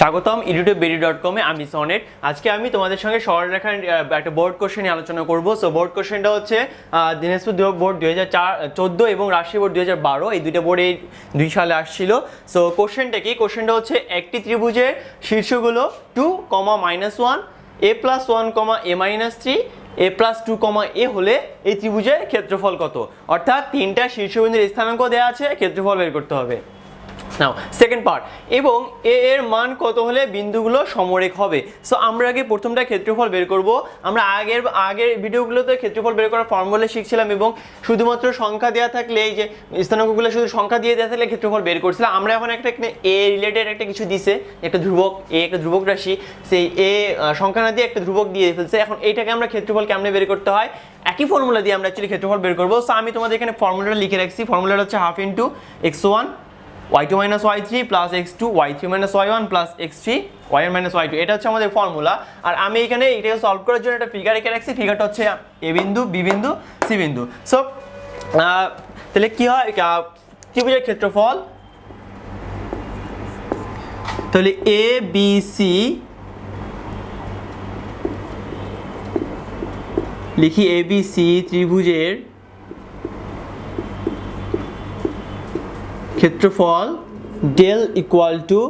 স্বাগতম ইউটিউব বেরি ডট কমে আমি সনেট। আজকে আমি তোমাদের সঙ্গে সরলরেখার আহ, একটা বোর্ড কোশ্চেন নিয়ে আলোচনা করব। সো বোর্ড কোশ্চেনটা হচ্ছে দিনাজপুর বোর্ড দুই হাজার চোদ্দ এবং রাজশাহী বোর্ড দুই হাজার বারো। এই দুইটা বোর্ডে এই দুই সালে আসছিল। সো কোশ্চেনটা কি? কোশ্চেনটা হচ্ছে একটি ত্রিভুজের শীর্ষগুলো two comma minus one a plus one comma a minus three a plus two comma a হলে এই ত্রিভুজের ক্ষেত্রফল কত? অর্থাৎ তিনটা শীর্ষবিন্দুর স্থানাঙ্ক দেওয়া আছে ক্ষেত্রফল বের করতে হবে। নাও সেকেন্ড পার্ট এবং এ এর মান কত হলে বিন্দুগুলো সমরেখ হবে? সো আমরা আগে প্রথমটা ক্ষেত্রফল বের করব। আমরা আগের আগের ভিডিওগুলোতে ক্ষেত্রফল বের করার ফর্মুলা শিখছিলাম এবং শুধুমাত্র সংখ্যা দেওয়া থাকলে এই যে স্থানাঙ্কগুলো শুধু সংখ্যা দিয়ে দেওয়া থাকলে ক্ষেত্রফল বের করছিলাম। আমরা এখন একটা এখানে এ রিলেটেড একটা কিছু দিছে, একটা ধ্রুবক এ একটা ধ্রুবক রাশি। সেই এ সংখ্যা না দিয়ে একটা ধ্রুবক দিয়ে ফেলছে। এখন এইটাকে আমরা ক্ষেত্রফল কেমনে বের করতে হয়? একই ফর্মুলা দিয়ে আমরা অ্যাকচুয়ালি ক্ষেত্রফল বের করব। সো আমি তোমাদের এখানে ফর্মুলাটা লিখে রাখছি। ফর্মুলাটা হচ্ছে half into x one y2 minus y3 plus x2 y3 minus y1 plus x3 yn minus y2 এটা হচ্ছে আমাদের ফর্মুলা আর আমি এখানে এটাকে সলভ করার জন্য একটা ফিগার এঁকে রাখছি। ফিগারটা হচ্ছে এ বিন্দু বি বিন্দু সি বিন্দু। সো তাহলে কি হয়? ত্রিভুজের ক্ষেত্রফল? তাহলে এ বি সি লিখি এ বি সি ত্রিভুজের ক্ষেত্রফল ডেল ইকুয়াল টু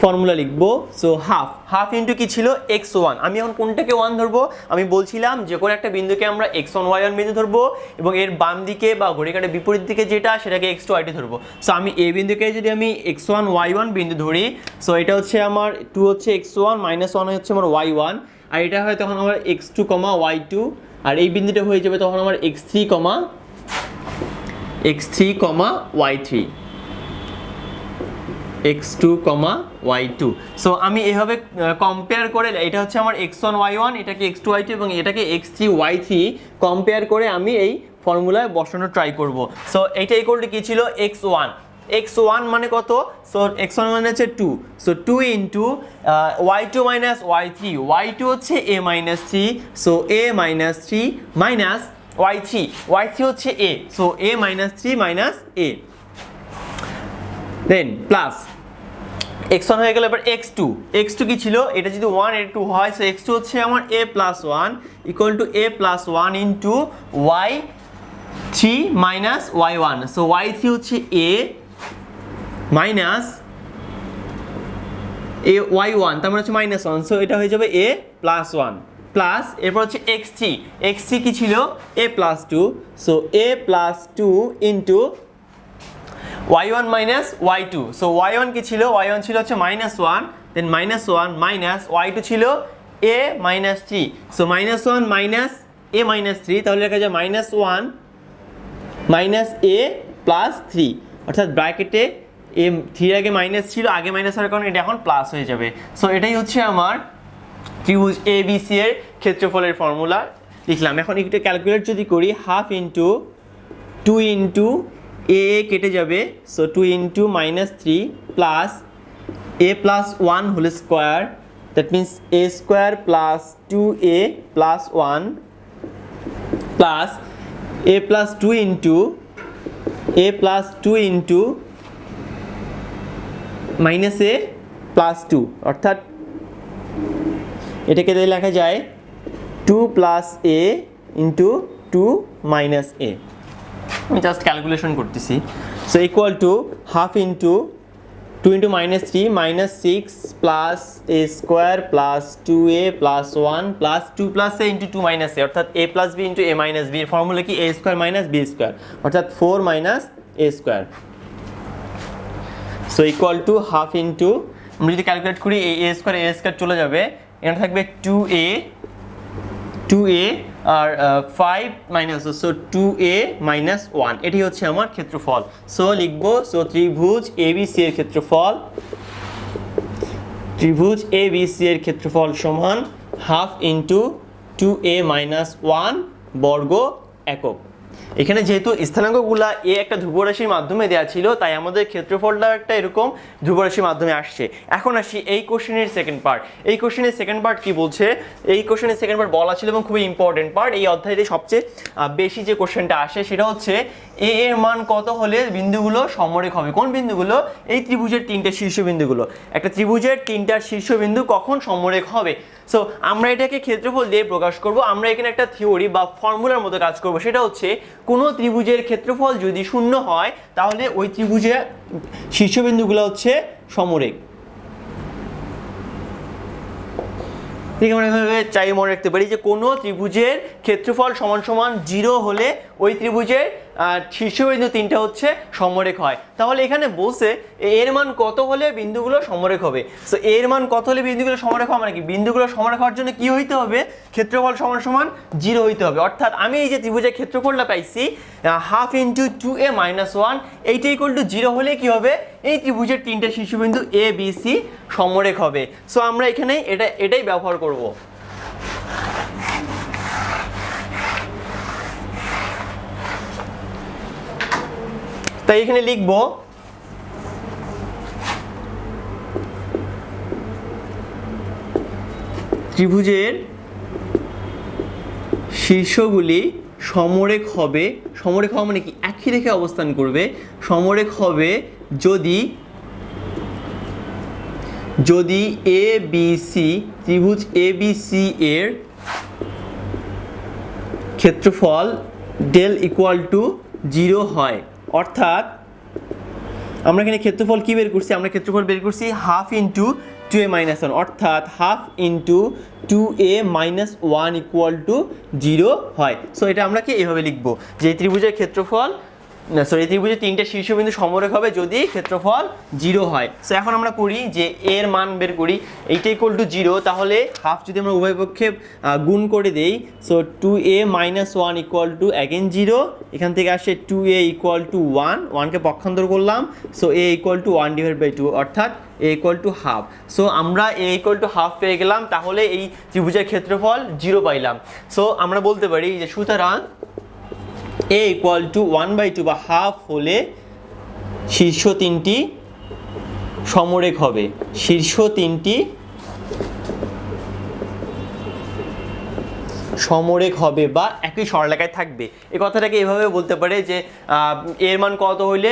ফর্মুলা লিখব সো হাফ হাফ ইন্টু কি ছিল? এক্স ওয়ান আমি এখন কোনটাকে ওয়ান ধরবো? আমি বলছিলাম যে কোনো একটা বিন্দুকে আমরা এক্স ওয়ান ওয়াই ওয়ান বিন্দু ধরবো এবং এর বাম দিকে বা ঘড়িকাটের বিপরীত দিকে যেটা, সেটাকে এক্স টু ওয়াইটে ধরবো। সো আমি এ বিন্দুকে যদি আমি এক্স ওয়ান ওয়াই ওয়ান বিন্দু ধরি সো এটা হচ্ছে আমার টু হচ্ছে এক্স ওয়ান মাইনাস ওয়ান হচ্ছে আমার ওয়াই ওয়ান আর এটা হয় তখন আমার x two comma y two আর এই বিন্দুটা হয়ে যাবে তখন আমার x three comma x three comma y three x two comma y two so আমি এভাবে কম্পেয়ার করে, এটা হচ্ছে আমার এক্স ওয়ান ওয়াই ওয়ান এটাকে এক্স টু ওয়াই টু এবং এটাকে x three y three compare করে আমি এই ফর্মুলায় বসানোর ট্রাই করব। সো এইটা ইকুয়াল কি ছিল? এক্স ওয়ান এক্স ওয়ান মানে কত? সো এক্স ওয়ান মানে হচ্ছে two so two into y two minus y three y two হচ্ছে a minus three so a minus three minus y three y three হচ্ছে a so a minus three minus a then plus x one হয়ে গেল, এবার x two x two কি ছিল? এটা যদি ওয়ানের টু হয় সো এক্স টু হচ্ছে আমার a plus one equal to a plus one into y three minus y one so y three হচ্ছে a minus a y one তার মানে হচ্ছে মাইনাস ওয়ান সো এটা হয়ে যাবে এ প্লাস ওয়ান প্লাস এরপর হচ্ছে এক্স থ্রি এক্স থ্রি কি ছিল? A plus two so a plus two into y one minus y two so y কি ছিল? ওয়াই ওয়ান ছিল হচ্ছে minus one then minus one minus y two ছিল a minus three so minus one minus a minus three তাহলে লেখা যায় minus one minus a plus three অর্থাৎ ব্র্যাকেটে এ থ্রির আগে মাইনাস ছিল, আগে মাইনাস হওয়ার কারণে এটা এখন প্লাস হয়ে যাবে। সো এটাই হচ্ছে আমার ত্রিভুজ এ বি সি এর ক্ষেত্রফলের ফর্মুলা লিখলাম। এখন একটু ক্যালকুলেট যদি করি half into two into a কেটে যাবে so two into minus three plus a plus one whole square that means a square plus two a plus one plus a plus two into a plus two into minus a plus two অর্থাৎ এটাকে লেখা যায় two plus a into two minus a আমি just calculation করতেছি। So equal to half into two into minus three minus six plus a square plus two a plus one plus two plus a into two minus a অর্থাৎ a plus b into a minus b এর formula কি? A square minus b square অর্থাৎ four minus a square so equal to half into আমরা যদি calculate করি এ square এ square চলে যাবে, এখানে থাকবে two a two a R five minus so two a minus one এটি হচ্ছে আমার ক্ষেত্রফল। সো লিখব সো ত্রিভুজ এ বি সি এর ক্ষেত্রফল। ত্রিভুজ এ বি সি এর ক্ষেত্রফল সমান half into two a minus one বর্গ একক। এখানে যেহেতু স্থানাঙ্কগুলা এ একটা ধ্রুবরাশির মাধ্যমে দেওয়া ছিল, তাই আমাদের ক্ষেত্রফলটা একটা এরকম ধ্রুবরাশির মাধ্যমে আসছে। এখন আসি এই কোশ্চেনের সেকেন্ড পার্ট এই কোশ্চেনের সেকেন্ড পার্ট কি বলছে? এই কোশ্চেনের সেকেন্ড পার্ট বলা ছিল এবং খুবই ইম্পর্টেন্ট পার্ট এই অধ্যায়তে সবচেয়ে বেশি যে কোশ্চেনটা আসে সেটা হচ্ছে, এ এর মান কত হলে বিন্দুগুলো সমরেখ হবে? কোন বিন্দুগুলো? এই ত্রিভুজের তিনটে শীর্ষবিন্দুগুলো একটা ত্রিভুজের তিনটা শীর্ষবিন্দু কখন সমরেখ হবে? সো আমরা এটাকে ক্ষেত্রফল দিয়ে প্রকাশ করব। আমরা এখানে একটা থিওরি বা ফর্মুলার মতো কাজ করব। সেটা হচ্ছে কোনো ত্রিভুজের ক্ষেত্রফল যদি শূন্য হয়, তাহলে ওই ত্রিভুজের শীর্ষবিন্দুগুলো হচ্ছে সমরেখ। ঠিক আমরা চাই মনে রাখতে পারি যে কোনো ত্রিভুজের ক্ষেত্রফল সমান সমান জিরো হলে ওই ত্রিভুজের শীর্ষবিন্দু তিনটা হচ্ছে সমরেখ হয়। তাহলে এখানে বলছে এর মান কত হলে বিন্দুগুলো সমরেখ হবে? সো এর মান কত হলে বিন্দুগুলো সমরেখ হবে? মানে কি, বিন্দুগুলো সমরেখ হওয়ার জন্য কি হইতে হবে? ক্ষেত্রফল সমান সমান জিরো হইতে হবে। অর্থাৎ আমি এই যে ত্রিভুজের ক্ষেত্রফলটা পাইছি half into two a minus one এইটা ইকুয়াল টু জিরো হলে কি হবে? এই ত্রিভুজের তিনটে শীর্ষবিন্দু এ বি সি সমরেখ হবে। সো আমরা এখানে এটা, এটাই ব্যবহার করব। তাই এখানে লিখব ত্রিভুজের শীর্ষগুলি সমরেখ হবে, সমরেখ হওয়া মানে কি? একই রেখে অবস্থান করবে। সমরেখ হবে যদি যদি এ বি সি ত্রিভুজ এ বি সি এর ক্ষেত্রফল ডেল ইকুয়াল টু জিরো হয়। অর্থাৎ আমরা এখানে ক্ষেত্রফল কী বের করছি? আমরা ক্ষেত্রফল বের করছি half into two a minus one অর্থাৎ half into two a minus one equal to zero হয়। সো এটা আমরা কি এভাবে লিখব? যে ত্রিভুজের ক্ষেত্রফল না সরি ত্রিভুজের তিনটে শীর্ষবিন্দু সমরেখ হবে যদি ক্ষেত্রফল জিরো হয়। সো এখন আমরা করি যে এর মান বের করি, এইটা ইকুয়াল টু জিরো তাহলে হাফ যদি আমরা উভয় পক্ষে গুণ করে দেই so two a minus one equal to again zero এখান থেকে আসে two a equal to one ওয়ানকে পক্ষান্তর করলাম so a equal to one divide by two অর্থাৎ a equal to half so আমরা এ ইকুয়াল টু হাফ পেয়ে গেলাম, তাহলে এই ত্রিভুজের ক্ষেত্রফল জিরো পাইলাম। সো আমরা বলতে পারি যে সুতরাং a equal to one by two বা হাফ হলে শীর্ষ তিনটি সমরেখ হবে। শীর্ষ তিনটি সমরেখ হবে বা একই সরলেখায় থাকবে। এই কথাটাকে এভাবে বলতে পারে যে এর মান কত হইলে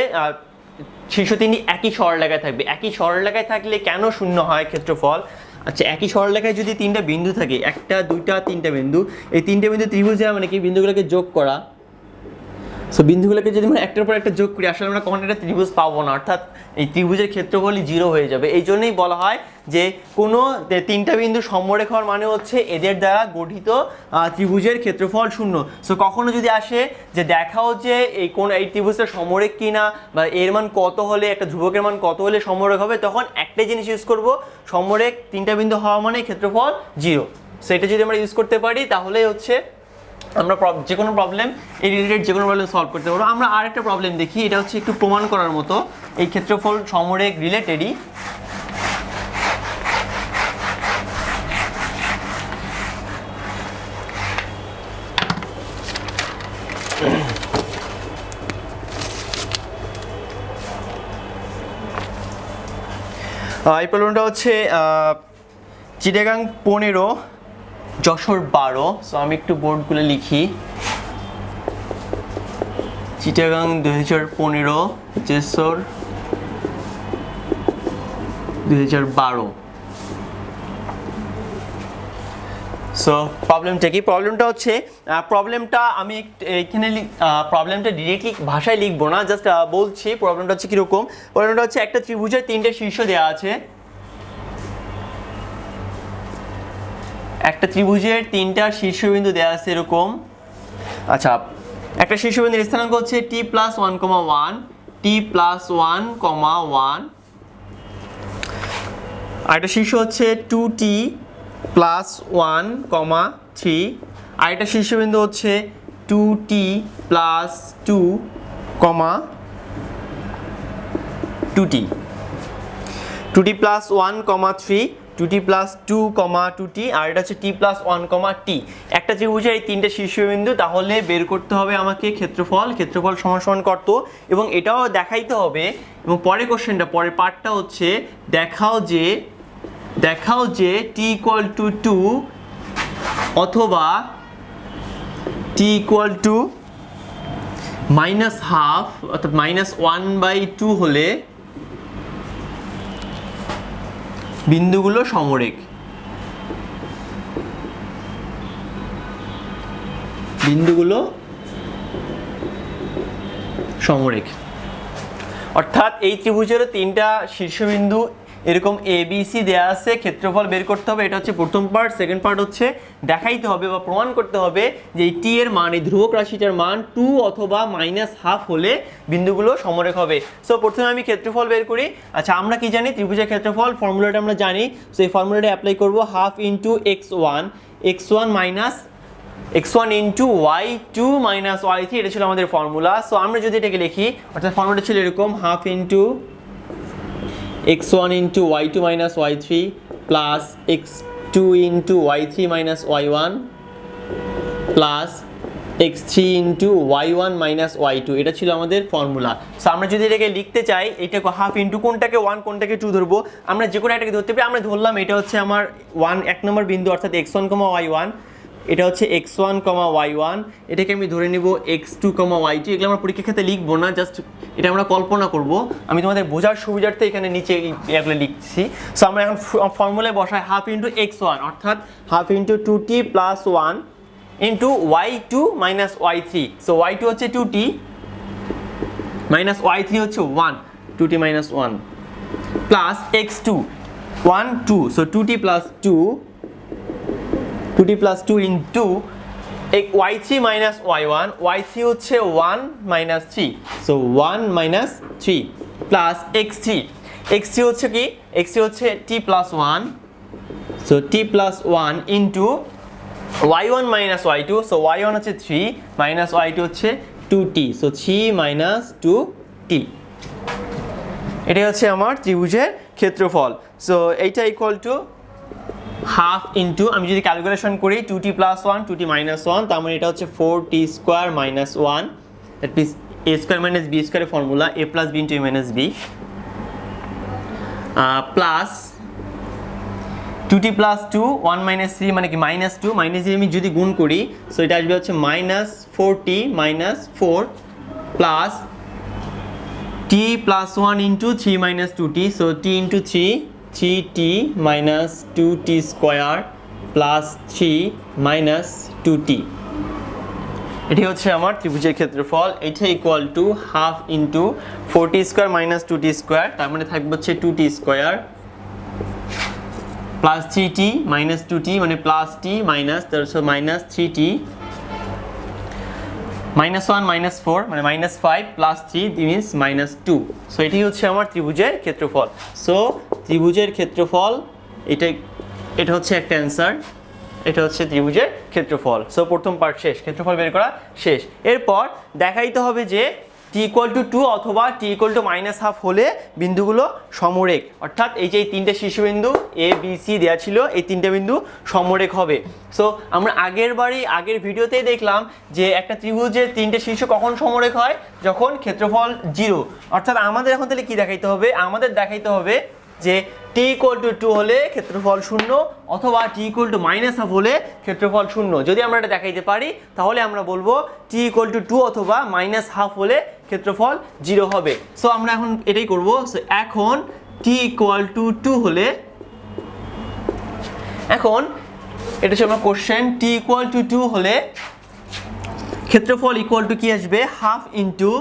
শীর্ষ তিনটি একই সরলেখায় থাকবে। একই সরলেখায় থাকলে কেন শূন্য হয় ক্ষেত্রফল? আচ্ছা একই সরলেখায় যদি তিনটা বিন্দু থাকে, একটা, দুইটা, তিনটা বিন্দু, এই তিনটে বিন্দু ত্রিভুজে মানে কি? বিন্দুগুলোকে যোগ করা। সো বিন্দুগুলোকে যদি আমরা একটার পর একটা যোগ করি, আসলে আমরা কখনো একটা ত্রিভুজ পাবো না। অর্থাৎ এই ত্রিভুজের ক্ষেত্রফলই জিরো হয়ে যাবে। এই জন্যই বলা হয় যে কোনো তিনটা বিন্দু সমরেখ হওয়ার মানে হচ্ছে এদের দ্বারা গঠিত ত্রিভুজের ক্ষেত্রফল শূন্য। সো কখনো যদি আসে যে দেখাও যে এই কোন, এই ত্রিভুজটা সমরেখ কিনা বা এর মান কত হলে, একটা ধ্রুবকের মান কত হলে সমরেখ হবে, তখন একটাই জিনিস ইউজ করব, সমরেখ তিনটা বিন্দু হওয়া মানে ক্ষেত্রফল জিরো সো এটা যদি আমরা ইউজ করতে পারি, তাহলেই হচ্ছে আমরা যে কোনো প্রবলেম এই রিলেটেড যে কোনো প্রবলেম সলভ করতে পারব। আমরা আরেকটা প্রবলেম দেখি, এটা হচ্ছে একটু প্রমাণ করার মতো। এই ক্ষেত্রফল সমরেখ রিলেটেডই এই প্রবলেমটা হচ্ছে চিটাগাং পনেরো। যশোর বারো। সো আমি একটু বোর্ডগুলো লিখি। চিটাগাং দুই হাজার পনেরো যশোর দুই হাজার বারো। সো প্রবলেমটা কি? প্রবলেমটা হচ্ছে প্রবলেমটা আমি এখানে প্রবলেমটা ডিরেক্টলি ভাষায় লিখব না জাস্ট বলছি প্রবলেমটা হচ্ছে কীরকম? প্রবলেমটা হচ্ছে একটা ত্রিভুজের তিনটে শীর্ষ দেওয়া আছে। একটা ত্রিভুজের তিনটা শীর্ষবিন্দু দেওয়া আছে এরকম। আচ্ছা একটা শীর্ষবিন্দুর স্থানাঙ্ক হচ্ছে t plus one comma one t plus one comma one আর একটা শীর্ষ হচ্ছে two t plus one comma three আর একটা শীর্ষবিন্দু হচ্ছে two t plus two comma two t two t plus one comma three two two plus two comma two t আর এটা হচ্ছে t plus one কমা টি একটা ত্রিভুজের এই তিনটে শীর্ষবিন্দু, তাহলে বের করতে হবে আমাকে ক্ষেত্রফল ক্ষেত্রফল সমান করত এবং এটাও দেখাইতে হবে, এবং পরের কোশ্চেনটা পরের পার্টটা হচ্ছে, দেখাও যে দেখাও যে টি ইকুয়াল টু টু অথবা t equal to minus half অর্থাৎ মাইনাস ওয়ান বাই টু হলে বিন্দুগুলো সমরেক বিন্দুগুলো সমরেক অর্থাৎ এই ত্রিভুজেরও তিনটা শীর্ষবিন্দু এরকম এ বি সি দেওয়া আছে, ক্ষেত্রফল বের করতে হবে, এটা হচ্ছে প্রথম পার্ট সেকেন্ড পার্ট হচ্ছে দেখাইতে হবে বা প্রমাণ করতে হবে যে এই টি এর মান এই ধ্রুবক রাশিটার মান টু অথবা মাইনাস হাফ হলে বিন্দুগুলো সমরেখ হবে। সো প্রথমে আমি ক্ষেত্রফল বের করি। আচ্ছা আমরা কি জানি? ত্রিভুজের ক্ষেত্রফল ফর্মুলাটা আমরা জানি। সো এই ফর্মুলাটা অ্যাপ্লাই করব half into x one x one minus x one into y two minus y three এটা ছিল আমাদের ফর্মুলা সো আমরা যদি এটাকে লিখি, অর্থাৎ ফর্মুলাটা ছিল এরকম half into x one into y two minus y three plus x two into y three minus y one plus x three y one minus y two এটা ছিল আমাদের ফর্মুলা সো আমরা যদি এটাকে লিখতে চাই, এটাকে হাফ ইন্টু কোনটাকে ওয়ান কোনটাকে টু ধরবো, আমরা যে কোনো একটাকে ধরতে পারি। আমরা ধরলাম এটা হচ্ছে আমার ওয়ান এক নম্বর বিন্দু, অর্থাৎ x one comma y one এটা হচ্ছে x one comma y one এটাকে আমি ধরে নিব x two comma y two এগুলো আমরা পরীক্ষা ক্ষেত্রে লিখব না জাস্ট এটা আমরা কল্পনা করব। আমি তোমাদের বোঝার সুবিধার্থে এখানে নিচে এগুলো লিখছি। সো আমরা এখন ফর্মুলায় বসাই হাফ ইন্টু এক্স ওয়ান অর্থাৎ half into two t plus one into y two minus y three so y two হচ্ছে two t minus y three হচ্ছে one two t minus one plus x two one two so two t plus two two t plus two into y three minus y one y three হচ্ছে one minus three so one minus three plus x three x three হচ্ছে কি? X three হচ্ছে t plus one so t plus one into y one minus y two so y one হচ্ছে three minus y two হচ্ছে two t so three minus two t এটাই হচ্ছে আমার ত্রিভুজের ক্ষেত্রফল সো এইটা ইকুয়াল টু হাফ ইন্টু, আমি যদি ক্যালকুলেশন করি two t plus one two t minus one তার মানে এটা হচ্ছে four t square minus one that means a square minus b স্কোয়ারের formula a plus b into a minus b plus two t plus two one minus three মানে কি minus two minus three আমি যদি গুণ করি so এটা আসবে হচ্ছে minus four t minus four plus t plus one into three minus two t so t into three three t minus two t square plus three minus two t এটি হচ্ছে আমার ত্রিভুজের ক্ষেত্রফল। এটা equal to half into four t square minus two t square তার মানে থাকবে হচ্ছে two t square plus three t minus two t মানে প্লাস টি মাইনাস তার minus three t minus one minus four মানে minus five plus three means minus two so এটি হচ্ছে আমার ত্রিভুজের ক্ষেত্রফল. সো ত্রিভুজের ক্ষেত্রফল, এটা এটা হচ্ছে একটা অ্যান্সার এটা হচ্ছে ত্রিভুজের ক্ষেত্রফল. সো প্রথম পার্ট শেষ, ক্ষেত্রফল বের করা শেষ। এরপর দেখাইতে হবে যে টি ইকুয়াল টু টু অথবা t equal to minus half হলে বিন্দুগুলো সমরেক অর্থাৎ এই যে এই তিনটে শীর্ষবিন্দু এ বি সি দেওয়া ছিল, এই তিনটে বিন্দু সমরেক হবে। সো আমরা আগের বারই, আগের ভিডিওতেই দেখলাম যে একটা ত্রিভুজের তিনটে শীর্ষ কখন সমরেক হয়? যখন ক্ষেত্রফল জিরো অর্থাৎ আমাদের এখন তাহলে কী দেখাইতে হবে? আমাদের দেখাইতে হবে যে টি ইকুয়াল টু টু হলে ক্ষেত্রফল শূন্য অথবা t equal to minus half হলে ক্ষেত্রফল শূন্য। যদি আমরা এটা দেখাইতে পারি, তাহলে আমরা বলব টি ইকুয়াল টু টু অথবা মাইনাস হাফ হলে ক্ষেত্রফল জিরো হবে। সো আমরা এখন এটাই করব। সো এখন টি ইকুয়াল টু টু হলে এখন এটা হচ্ছে আমার question t equal to two হলে ক্ষেত্রফল ইকুয়াল টু কি আসবে? হাফ ইন্টু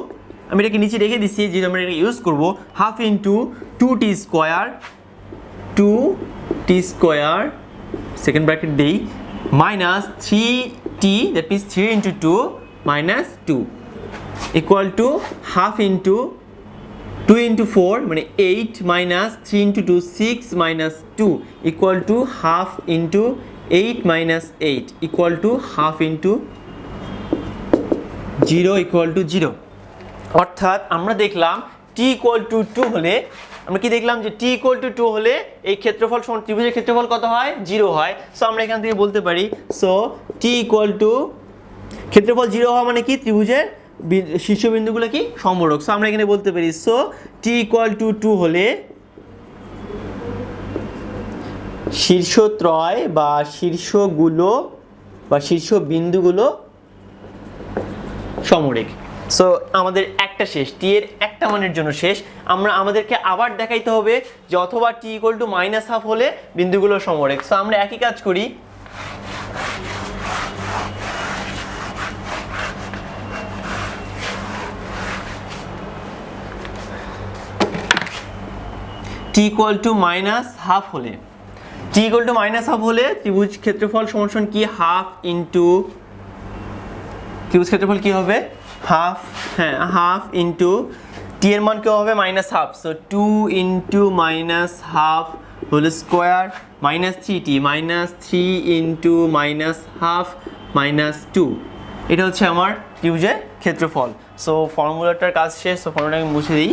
আমি এটাকে নিচে রেখে দিচ্ছি যে আমরা এটা ইউজ করব half into two t square two t square second bracket দিই minus three t that means three into two minus two equal to half into two into four মানে eight minus three into two six minus two equal to half into eight minus eight equal to half into zero equal to zero অর্থাৎ আমরা দেখলাম টি equal to two হলে আমরা কি দেখলাম যে টি equal to two হলে এই ক্ষেত্রফল সমান ত্রিভুজের ক্ষেত্রফল কত হয়? জিরো হয়। সো আমরা এখান থেকে বলতে পারি সো টি ইকুয়াল টু ক্ষেত্রফল জিরো হওয়া মানে কি? ত্রিভুজের শীর্ষবিন্দুগুলো কি? সমরক সো আমরা এখানে বলতে পারি so t equal to two হলে শীর্ষত্রয় বা শীর্ষগুলো বা শীর্ষ বিন্দুগুলো সমরেখ। সো আমাদের একটা শেষ টি এর একটা মানের জন্য শেষ। আমরা আমাদেরকে আবার দেখাইতে হবে যে অথবা t equal to minus half হলে বিন্দুগুলো সমরেখ। সো আমরা একই কাজ করি। T equal to minus half হলে। T equal to minus half হলে ত্রিভুজ ক্ষেত্রফল সমান কি? হাফ ইন্টু ত্রিভুজ ক্ষেত্রফল কি হবে? হাফ হ্যাঁ হাফ ইন্টু টি এর মান কেউ হবে? Minus half so two into minus half whole square minus three t minus three into minus half minus two এটা হচ্ছে আমার ত্রিভুজের ক্ষেত্রফল। সো ফর্মুলাটার কাজ শেষ সো ফর্মুলাটা আমি মুছে দিই।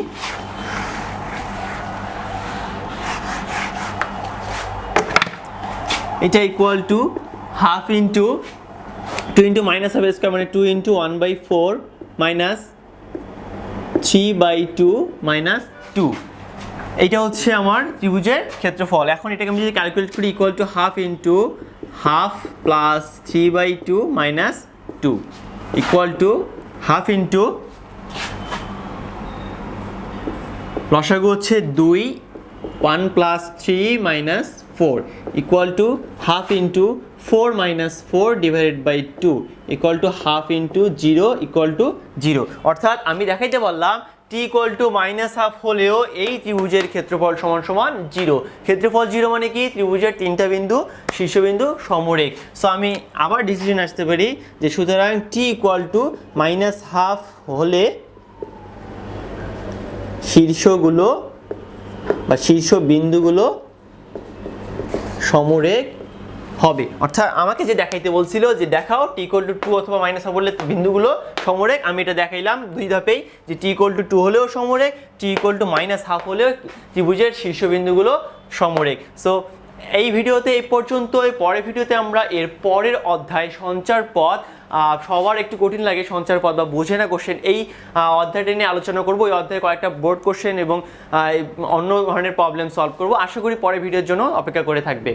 এটা equal to half into two into minus half square মানে two into one by four minus three by two minus two. এইটা হচ্ছে আমার ত্রিভুজের ক্ষেত্রফল। এখন এটাকে আমি যদি ক্যালকুলেট করি equal to half into half plus three by two minus two equal to half into লসাগু হচ্ছে দুই one plus three minus four equal to half into four minus four divided by two equal to half into zero equal to zero অর্থাৎ আমি দেখাইতে বললাম t equal to minus half হলেও এই ত্রিভুজের ক্ষেত্রফল সমান সমান জিরো ক্ষেত্রফল জিরো মানে কি? ত্রিভুজের তিনটা বিন্দু, শীর্ষবিন্দু, সমরেখ। সো আমি আবার ডিসিশন আসতে পারি যে সুতরাং t equal to minus half হলে শীর্ষগুলো বা শীর্ষ বিন্দুগুলো সমরেখ হবে। অর্থাৎ আমাকে যে দেখাইতে বলছিল যে দেখাও টি ইকুয়াল টু টু অথবা মাইনাস বললে বিন্দুগুলো সমরেক আমি এটা দেখাইলাম দুই ধাপেই যে টি ইকুয়াল টু টু হলেও সমরেক t equal to minus half হলেও ত্রিভুজের শীর্ষবিন্দুগুলো সমরেক সো এই ভিডিওতে এই পর্যন্ত এই পরের ভিডিওতে আমরা এর পরের অধ্যায় সঞ্চার পথ সবার একটু কঠিন লাগে সঞ্চার পথ বা বোঝে না কোশ্চেন এই অধ্যায়টা নিয়ে আলোচনা করব। এই অধ্যায়ে কয়েকটা বোর্ড কোশ্চেন এবং অন্য ধরনের প্রবলেম সলভ করব। আশা করি পরের ভিডিওর জন্য অপেক্ষা করে থাকবে।